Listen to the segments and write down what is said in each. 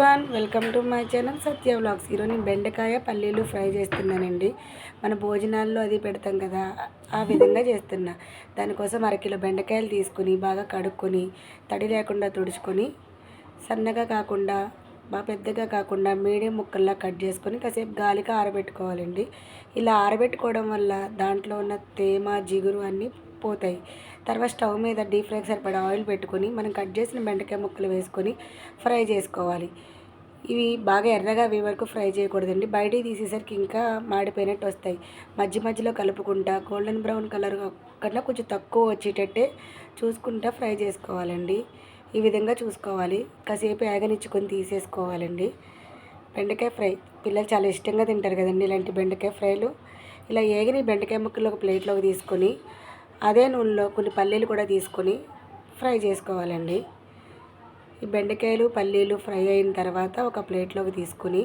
One welcome to my channel Satya vlogs. ఈరోజు నేను బెండకాయ పల్లీలు ఫ్రై చేస్తున్నానండి. మన భోజనాల్లో అది పెడతాం కదా ఆ విధంగా చేస్తున్నా. దానికోసం అరకిలో బెండకాయలు తీసుకుని బాగా కడుక్కొని తడి లేకుండా తుడుచుకొని సన్నగా కాకుండా బాగా పెద్దగా కాకుండా మీడియం ముక్కల్లా కట్ చేసుకొని కాసేపు గాలికి ఆరబెట్టుకోవాలండి. ఇలా ఆరబెట్టుకోవడం వల్ల దాంట్లో ఉన్న తేమ జిగురు అన్నీ పోతాయి. తర్వాత స్టవ్ మీద డీప్ ఫ్రైకి సరిపడా ఆయిల్ పెట్టుకొని మనం కట్ చేసిన బెండకాయ ముక్కలు వేసుకొని ఫ్రై చేసుకోవాలి. ఇవి బాగా ఎర్రగా అవి వరకు ఫ్రై చేయకూడదండి. బయటికి తీసేసరికి ఇంకా మాడిపోయినట్టు వస్తాయి. మధ్య మధ్యలో కలుపుకుంటా గోల్డెన్ బ్రౌన్ కలర్ కన్నా కొంచెం తక్కువ వచ్చేటట్టే చూసుకుంటా ఫ్రై చేసుకోవాలండి. ఈ విధంగా చూసుకోవాలి. కాసేపు ఏగనిచ్చుకొని తీసేసుకోవాలండి. బెండకాయ ఫ్రై పిల్లలు చాలా ఇష్టంగా తింటారు కదండి ఇలాంటి బెండకాయ ఫ్రైలు. ఇలా ఏగిన బెండకాయ ముక్కలు ఒక ప్లేట్లోకి తీసుకొని అదే నూనెలో కొన్ని పల్లీలు కూడా తీసుకొని ఫ్రై చేసుకోవాలండి. ఈ బెండకాయలు పల్లీలు ఫ్రై అయిన తర్వాత ఒక ప్లేట్లోకి తీసుకొని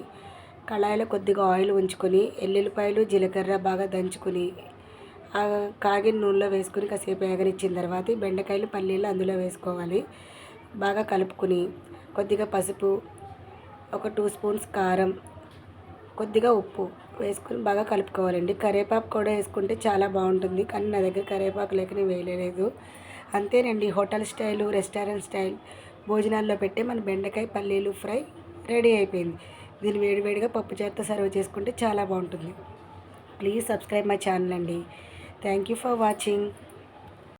కళాయిలో కొద్దిగా ఆయిల్ ఉంచుకొని ఎల్లుల్లిపాయలు జీలకర్ర బాగా దంచుకొని కాగిన నూనెలో వేసుకుని కాసేపు వేగనిచ్చిన తర్వాత ఈ బెండకాయలు పల్లీలు అందులో వేసుకోవాలి. బాగా కలుపుకొని కొద్దిగా పసుపు ఒక టూ స్పూన్స్ కారం కొద్దిగా ఉప్పు వేసుకొని బాగా కలుపుకోవాలండి. కరివేపాకు కూడా వేసుకుంటే చాలా బాగుంటుంది. కానీ నా దగ్గర కరివేపాకు లేక నేను వేయలేదు. అంతేనండి హోటల్ స్టైలు రెస్టారెంట్ స్టైల్ భోజనాల్లో పెట్టే మన బెండకాయ పల్లీలు ఫ్రై రెడీ అయిపోయింది. దీన్ని వేడివేడిగా పప్పు చేత సర్వ్ చేసుకుంటే చాలా బాగుంటుంది. ప్లీజ్ సబ్స్క్రైబ్ మై ఛానల్ అండి. Thank you for watching.